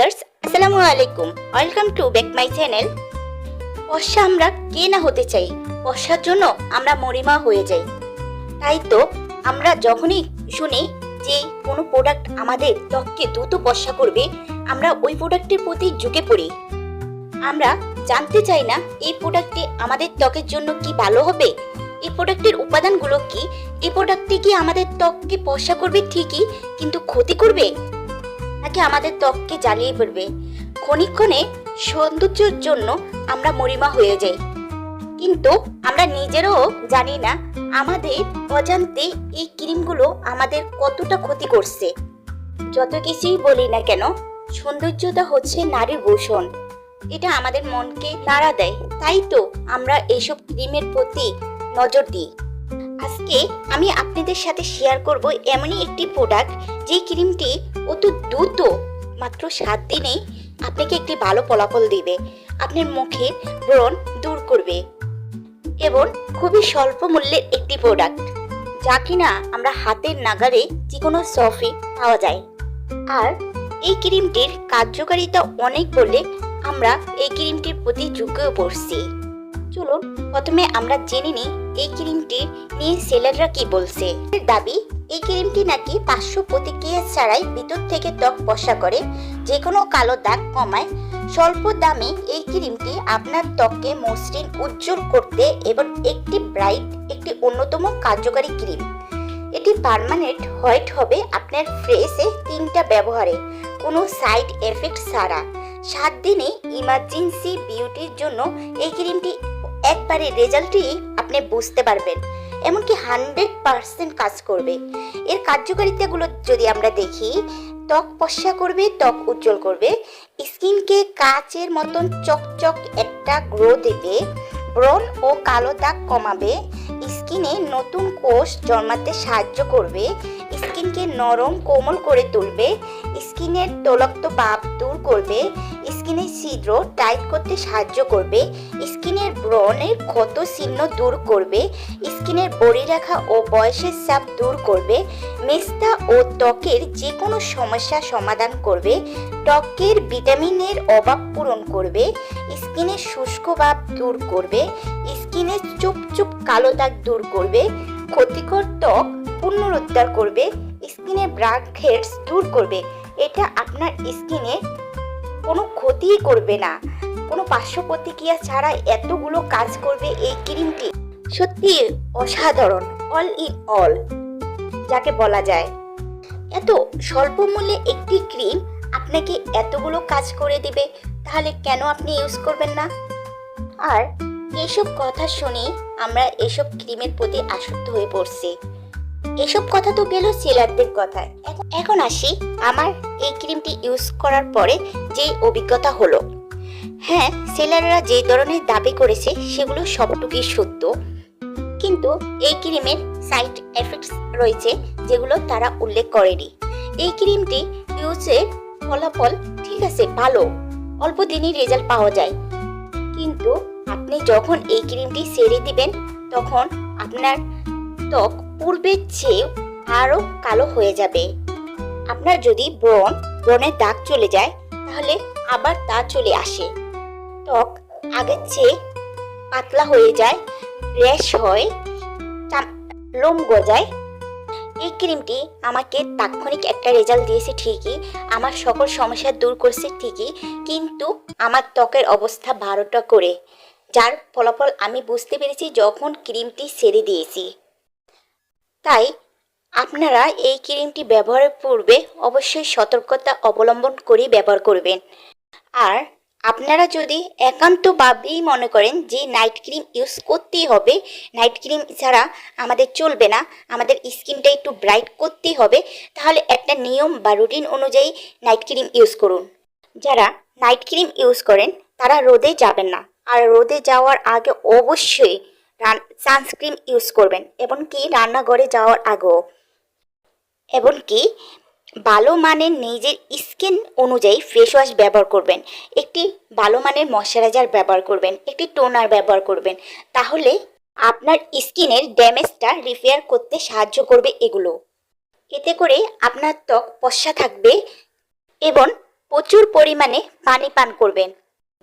Viewers, আসসালামু আলাইকুম। Welcome to back my channel পশা আমরা কে না হতে চাই? পশার জন্য আমরা মরিমা হয়ে যাই। তাই তো আমরা যখনই শুনি যে কোনো প্রোডাক্ট আমাদের ত্বককে দ্রুত পশা করবে, আমরা ওই প্রোডাক্টের প্রতি ঝুঁকে পড়ি। আমরা জানতে চাই না এই প্রোডাক্টটি আমাদের ত্বকের জন্য কি ভালো হবে? এই প্রোডাক্টের উপাদানগুলো কি? এই প্রোডাক্টটি কি আমাদের ত্বককে পশা করবে ঠিকই, কিন্তু ক্ষতি করবে? নাকি আমাদের ত্বককে জ্বালিয়ে পড়বে ক্ষণিক্ষণে সৌন্দর্যের জন্য আমরা মরিমা হয়ে যাই। কিন্তু আমরা নিজেরাও জানি না আমাদের অজান্তে এই ক্রিমগুলো আমাদের কতটা ক্ষতি করছে। যত কিছুই বলি না কেন সৌন্দর্যতা হচ্ছে নারীর ভূষণ এটা আমাদের মনকে নাড়া দেয়। তাই তো আমরা এইসব ক্রিমের প্রতি নজর দিই। আজকে আমি আপনাদের সাথে শেয়ার করব এমনই একটি প্রোডাক্ট যে ক্রিমটি অত দ্রুত মাত্র সাত দিনেই আপনাকে একটি ভালো ফলাফল দিবে। আপনার মুখের ব্রণ দূর করবে এবং খুবই স্বল্প মূল্যের একটি প্রোডাক্ট যা কিনা আমরা হাতের নাগারে যে কোনো শপে পাওয়া যায়। আর এই ক্রিমটির কার্যকারিতা অনেক বলে আমরা এই ক্রিমটির প্রতি ঝুঁকেও পড়ছি। চলুন, প্রথমে আমরা জেনে নিই এই ক্রিমটি নিয়ে সেলাররা কি বলছে। দাবি এই ক্রিমটি নাকি পাঁচশো প্রতিক্রিয়া ছাড়াই ভিতর থেকে ত্বক পশা করে যে কোনো কালো দাগ কমায়। স্বল্প দামে এই ক্রিমটি আপনার ত্বককে মসৃণ, উজ্জ্বল করতে এবং একটি ব্রাইট, একটি অন্যতম কার্যকারী ক্রিম। এটি পার্মানেন্ট হোয়াইট হবে আপনার ফ্রেসে তিনটা ব্যবহারে, কোনো সাইড এফেক্ট ছাড়া। সাত দিনে ইমার্জেন্সি বিউটির জন্য এই ক্রিমটি একবারে রেজাল্টই আপনি বুঝতে পারবেন। এমনকি হান্ড্রেড পার্সেন্ট কাজ করবে। এর কার্যকারিতাগুলো যদি আমরা দেখি, ত্বক পশা করবে, ত্বক উজ্জ্বল করবে। স্কিনকে কাচের মতন চকচক একটা গ্রো দেবে, ব্রণ ও কালো দাগ কমাবে, স্কিনে নতুন কোষ জন্মাতে সাহায্য করবে, স্কিনকে নরম কোমল করে তুলবে, স্কিনের তলক্ত ভাব দূর করবে স্কিনের ছিদ্র টাইট করতে সাহায্য করবে। স্কিনের ব্রণের ক্ষত চিহ্ন দূর করবে। স্কিনের বড়িরেখা ও বয়সের চাপ দূর করবে। মেস্তা ও ত্বকের যে কোনো সমস্যা সমাধান করবে। ত্বকের ভিটামিনের অভাব পূরণ করবে। স্কিনের শুষ্ক ভাব দূর করবে। স্কিনের চুপ চুপ কালো দাগ দূর করবে। ক্ষতিকর ত্বক পুনরুদ্ধার করবে। স্কিনের ব্রাক হেডস দূর করবে। এটা আপনার স্কিনে কোনো ক্ষতিই করবে না। কোনো পার্শ্ব প্রতিক্রিয়া ছাড়া এতগুলো কাজ করবে এই ক্রিমটি। সত্যি অসাধারণ অল ইন অল যাকে বলা যায়। এত স্বল্প মূল্যে একটি ক্রিম আপনাকে এতগুলো কাজ করে দিবে, তাহলে কেন আপনি ইউজ করবেন না? আর এইসব কথা শুনে আমরা এসব ক্রিমের প্রতি আসক্ত হয়ে পড়ছি। এসব কথা তো গেল সেলারদের কথা এখন- এখন আসি আমার এই ক্রিমটি ইউজ করার পরে যে অভিজ্ঞতা হলো। হ্যাঁ সেলাররা যে ধরনের দাবি করেছে সেগুলো সবটুকুই সত্য। কিন্তু এই ক্রিমের সাইড এফেক্টস রয়েছে যেগুলো তারা উল্লেখ করেনি। এই ক্রিমটি ইউজের ফলাফল ঠিক আছে, ভালো। অল্প দিনই রেজাল্ট পাওয়া যায়। কিন্তু আপনি যখন এই ক্রিমটি সেরে দিবেন, তখন আপনার ত্বক পূর্বের চেয়ে আরও কালো হয়ে যাবে। আপনার যদি ব্রণ ব্রণের দাগ চলে যায়, তাহলে আবার তা চলে আসে। ত্বক আগের চেয়ে পাতলা হয়ে যায়, র্যাশ হয় লোম গজায়। এই ক্রিমটি আমাকে তাৎক্ষণিক একটা রেজাল্ট দিয়েছে ঠিকই, আমার সকল সমস্যা দূর করছে ঠিকই, কিন্তু আমার ত্বকের অবস্থা বারোটা করে, যার ফলাফল আমি বুঝতে পেরেছি যখন ক্রিমটি সেরে দিয়েছি। তাই আপনারা এই ক্রিমটি ব্যবহারের পূর্বে অবশ্যই সতর্কতা অবলম্বন করে ব্যবহার করবেন। আর আপনারা যদি একান্তভাবেই মনে করেন যে নাইট ক্রিম ইউজ করতেই হবে, নাইট ক্রিম ছাড়া আমাদের চলবে না, আমাদের স্কিনটা একটু ব্রাইট করতেই হবে, তাহলে একটা নিয়ম বা রুটিন অনুযায়ী নাইট ক্রিম ইউজ করুন। যারা নাইট ক্রিম ইউজ করেন, তারা রোদে যাবেন না। আর রোদে যাওয়ার আগে অবশ্যই সানস্ক্রিন ইউজ করবেন এবং কি রান্নাঘরে যাওয়ার আগেও। এবং কি ভালো মানের নিজের স্কিন অনুযায়ী ফেস ওয়াশ ব্যবহার করবেন, একটি ভালো মানের ময়শ্চারাইজার ব্যবহার করবেন, একটি টোনার ব্যবহার করবেন, তাহলে আপনার স্কিনের ড্যামেজটা রিপেয়ার করতে সাহায্য করবে এগুলো। এতে করে আপনার ত্বক পশা থাকবে এবং প্রচুর পরিমাণে পানি পান করবেন।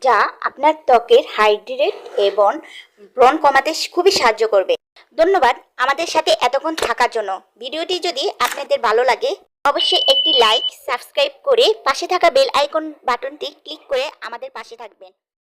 যা আপনার ত্বকের হাইড্রেট এবং ব্রণ কমাতে খুবই সাহায্য করবে। ধন্যবাদ আমাদের সাথে এতক্ষণ থাকার জন্য। ভিডিওটি যদি আপনাদের ভালো লাগে, অবশ্যই একটি লাইক, সাবস্ক্রাইব করে পাশে থাকা বেল আইকন বাটনটি ক্লিক করে আমাদের পাশে থাকবেন।